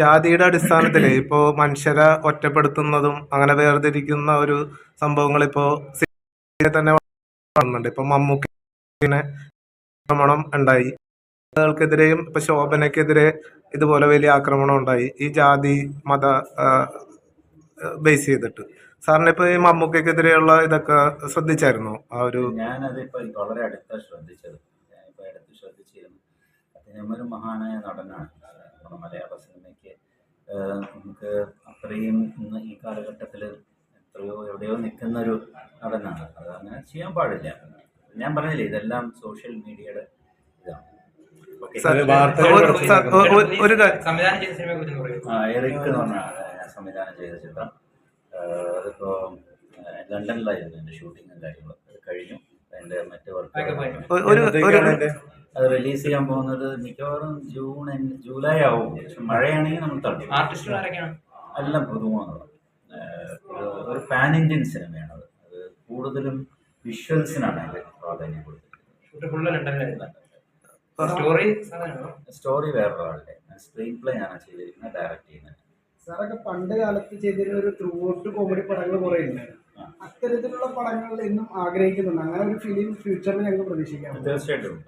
ജാതിയുടെ അടിസ്ഥാനത്തിൽ ഇപ്പോ മനുഷ്യരെ ഒറ്റപ്പെടുത്തുന്നതും അങ്ങനെ വേർതിരിക്കുന്ന ഒരു സംഭവങ്ങൾ ഇപ്പോ തന്നെ വന്നിട്ടുണ്ട്. ഇപ്പൊ മമ്മൂക്കിനെ ആക്രമണം ഉണ്ടായി. ആളുകൾക്കെതിരെയും ഇപ്പൊ ശോഭനക്കെതിരെ ഇതുപോലെ വലിയ ആക്രമണം ഉണ്ടായി. ഈ ജാതി മത ബേസ് ചെയ്തിട്ട്. സാറിന് ഇപ്പൊ ഈ മമ്മൂക്കെതിരെയുള്ള ഇതൊക്കെ ശ്രദ്ധിച്ചായിരുന്നു? ആ ഒരു ഞാനതിപ്പോൾ വളരെ അടുത്ത ശ്രദ്ധിച്ചത്. ഞാനിപ്പോൾ അടുത്ത് ശ്രദ്ധിച്ചിരുന്നു. അദ്ദേഹം ഒരു മഹാനായ നടനാണ് നമ്മുടെ മലയാള സിനിമയ്ക്ക് ഏഹ്, നമുക്ക് അത്രയും ഇന്ന് ഈ കാലഘട്ടത്തിൽ എത്രയോ ഒരു നടനാണ്. അത് അങ്ങനെ ചെയ്യാൻ പാടില്ല. ഞാൻ പറഞ്ഞില്ലേ ഇതെല്ലാം സോഷ്യൽ മീഡിയയുടെ ഇതാണ്. എറിക് എന്ന് പറഞ്ഞ സംവിധാനം ചെയ്ത ചിത്രം. അതിപ്പോ ലണ്ടനിലായിരുന്നു എന്റെ ഷൂട്ടിങ്ങും കാര്യങ്ങളും. അത് കഴിഞ്ഞു. അതിന്റെ മറ്റു. വർക്ക് ഒരു ഒരു അത് റിലീസ് ചെയ്യാൻ പോകുന്നത് മിക്കവാറും ജൂൺ ജൂലൈ ആവും. പക്ഷെ മഴയാണെങ്കിൽ നമ്മൾ തള്ളി. എല്ലാം പുതുമുഖങ്ങൾ ഒരു പാൻ ഇന്ത്യൻ സിനിമയാണ് അത്. അത് കൂടുതലും വിഷ്വൽസിനാണ് അതിൽ പ്രാധാന്യം കൊടുത്തിരിക്കുന്നത് സ്റ്റോറി സ്റ്റോറി വേറൊരാളുടെ. സ്ക്രീൻ പ്ലേ ആണ് ചെയ്തിരിക്കുന്നത് ഡയറക്റ്റ് ചെയ്യുന്നത്. സാറൊക്കെ പണ്ട് കാലത്ത് ചെയ്തിരുന്ന ഒരു ത്രൂ ഔട്ട് കോമഡി പടങ്ങൾ കുറേ ഉണ്ടായിരുന്നു. അത്തരത്തിലുള്ള പടങ്ങൾ ഇന്നും ആഗ്രഹിക്കുന്നുണ്ട്. അങ്ങനെ ഒരു ഫിലിം ഫ്യൂച്ചറിൽ ഞങ്ങൾ പ്രതീക്ഷിക്കാം. തീർച്ചയായിട്ടും.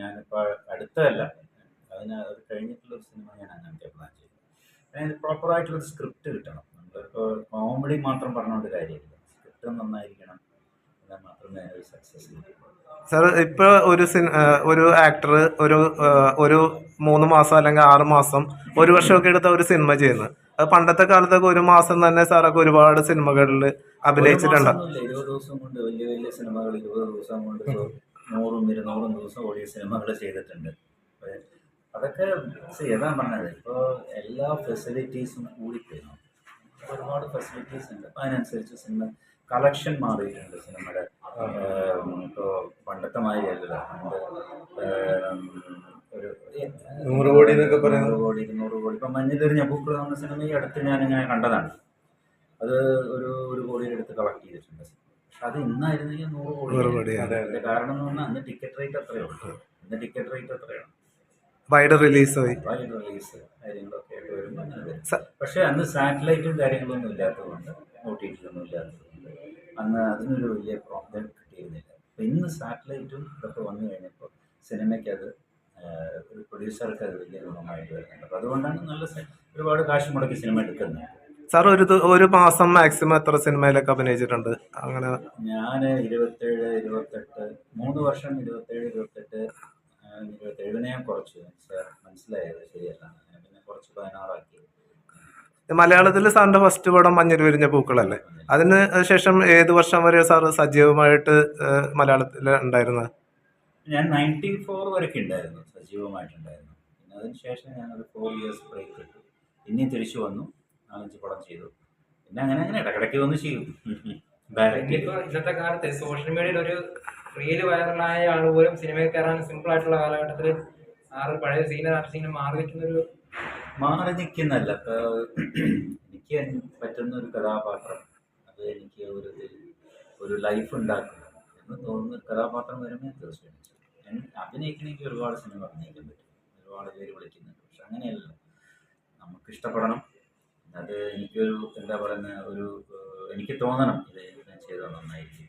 ഞാനിപ്പോൾ അടുത്തതല്ല. അതിന് കഴിഞ്ഞിട്ടുള്ള ഒരു സിനിമ ഞാൻ അങ്ങനത്തെ പ്ലാൻ ചെയ്തു. അതിന് പ്രോപ്പറായിട്ടുള്ളൊരു സ്ക്രിപ്റ്റ് കിട്ടണം. നമ്മളിപ്പോൾ കോമഡി മാത്രം പറഞ്ഞുകൊണ്ട് കാര്യമില്ല. സ്ക്രിപ്റ്റ് നന്നായിരിക്കണം. എന്നാൽ മാത്രമേ അത് സക്സസ് സാർ ഇപ്പൊ ഒരു ഒരു ആക്ടർ ഒരു ഒരു മൂന്ന് മാസം അല്ലെങ്കിൽ ആറ് മാസം ഒരു വർഷമൊക്കെ എടുത്ത ഒരു സിനിമ ചെയ്യുന്നു അത് പണ്ടത്തെ കാലത്തൊക്കെ ഒരു മാസം തന്നെ സാറൊക്കെ ഒരുപാട് സിനിമകളിൽ അഭിനയിച്ചിട്ടുണ്ട് ഒരു ഇരുപത് ദിവസം കൊണ്ട് വലിയ വലിയ സിനിമകൾ ഇരുപത് ദിവസം കൊണ്ട് നൂറും ഇരുന്നൂറും ദിവസം ഓടിയ സിനിമകൾ ചെയ്തിട്ടുണ്ട്. അതൊക്കെ see, അതാ പറഞ്ഞത്. ഇപ്പോൾ എല്ലാ ഫെസിലിറ്റീസും കൂടിപ്പോയി. ഒരുപാട് ഫെസിലിറ്റീസ് ഉണ്ട്. അപ്പം അതിനനുസരിച്ച് സിനിമ കളക്ഷൻ മാറിയിട്ടുണ്ട് സിനിമയുടെ. ഇപ്പോൾ പണ്ടത്തെ മാതിരിയല്ല പണ്ട് ഒരു നൂറ് കോടി എന്നൊക്കെ പറയാം നൂറ് കോടി ഇരുന്നൂറ് കോടി. ഇപ്പം മഞ്ഞിലെറിഞ്ഞ പൂക്കൾ എന്ന സിനിമ ഈ അടുത്ത് ഞാനിങ്ങനെ കണ്ടതാണ്. അത് ഒരു ഒരു കോടിയുടെ അടുത്ത് കളക്ട് ചെയ്തിട്ടുണ്ട്. പക്ഷെ അത് ഇന്നായിരുന്നെങ്കിൽ നൂറ് കോടി. കാരണം എന്ന് പറഞ്ഞാൽ അന്ന് ടിക്കറ്റ് റേറ്റ് അത്രയേ ഉള്ളൂ. ഇന്ന് ടിക്കറ്റ് റേറ്റ് അത്രയാണ് വൈഡ് റിലീസായി. വൈഡ് റിലീസ് ആയി ആയിട്ട് വരുമ്പോൾ അങ്ങനെ വരും. സ- പക്ഷേ അന്ന് സാറ്റലൈറ്റും കാര്യങ്ങളൊന്നും ഇല്ലാത്തതുകൊണ്ട് ഒ ടി ടിയൊന്നും ഇല്ലാത്തതുകൊണ്ട് അന്ന് അതിനൊരു വലിയ പ്രോബ്ലം കിട്ടിയിരുന്നില്ല. അപ്പം ഇന്ന് സാറ്റലൈറ്റും ഇതൊക്കെ വന്നു കഴിഞ്ഞപ്പോൾ സിനിമയ്ക്ക് അത് ഒരു പ്രൊഡ്യൂസർക്ക് അത് വലിയ ഗുണമായിട്ട് വരുന്നുണ്ട്. അപ്പോൾ അതുകൊണ്ടാണ് നല്ല ഒരുപാട് കാശ് മുടക്കി സിനിമ എടുക്കുന്നത്. സാർ ഒരു ഒരു മാസം മാക്സിമം എത്ര സിനിമയിലൊക്കെ അഭിനയിച്ചിട്ടുണ്ട്? അങ്ങനെ ഞാൻ ഇരുപത്തേഴ് ഇരുപത്തെട്ട് മൂന്ന് വർഷം ഇരുപത്തേഴ് ഇരുപത്തെട്ട് ആഹ്, ഇരുപത്തേഴിനെ ഞാൻ കുറച്ചു. മനസ്സിലാ- മനസ്സിലായത് ശരിയല്ല. ഞാൻ പിന്നെ കുറച്ച് പതിനാറാക്കി. മലയാളത്തിൽ സാറിന്റെ ഫസ്റ്റ് പടം മഞ്ഞൾ വിരിഞ്ഞ പൂക്കളല്ലേ? അതിന് ശേഷം ഏത് വർഷം വരെ സാർ സജീവമായിട്ട് മലയാളത്തിൽ ഉണ്ടായിരുന്നത്? ഞാൻ നയന്റി ഫോർ വരെയൊക്കെ ഉണ്ടായിരുന്നു. സജീവമായിട്ടുണ്ടായിരുന്നു. പിന്നെ അതിന് ശേഷം ഞാനൊരു ഫോർ ഇയേഴ്സ് ബ്രേക്ക് ഇട്ടു. പിന്നെയും തിരിച്ചു വന്നു. നാലഞ്ച് പടം ചെയ്തു. പിന്നെ അങ്ങനെ അങ്ങനെ ഇടക്കിടയ്ക്ക് വന്ന് ചെയ്യും. ഇന്നത്തെ കാലത്ത് സോഷ്യൽ മീഡിയയിൽ ഒരു റീൽ വൈറലായ ആൾ പോലും സിനിമയിൽ കയറാൻ സിമ്പിൾ ആയിട്ടുള്ള കാലഘട്ടത്തിൽ ആറ് പഴയ സീനിയർ ആർട്ടിസ്റ്റിനെ മാറി നിൽക്കുന്ന ഒരു മാറി നിൽക്കുന്നല്ല എനിക്ക് പറ്റുന്ന ഒരു കഥാപാത്രം അത് എനിക്ക് ഒരു ഒരു ലൈഫ് ഉണ്ടാക്കുന്നു എന്ന് തോന്നുന്ന ഒരു കഥാപാത്രം വരുമ്പോൾ ഞാൻ തീർച്ചയായും അഭിനയിക്കണമെങ്കിൽ ഒരുപാട് സിനിമ അഭിനയിക്കാൻ പറ്റും. ഒരുപാട് പേര് വിളിക്കുന്നുണ്ട്. പക്ഷെ അങ്ങനെയല്ല. നമുക്ക് ഇഷ്ടപ്പെടണം. അത് എനിക്കൊരു എന്താ പറയുന്ന ഒരു എനിക്ക് തോന്നണം ഇത് ഞാൻ ചെയ്താൽ നന്നായിരിക്കും.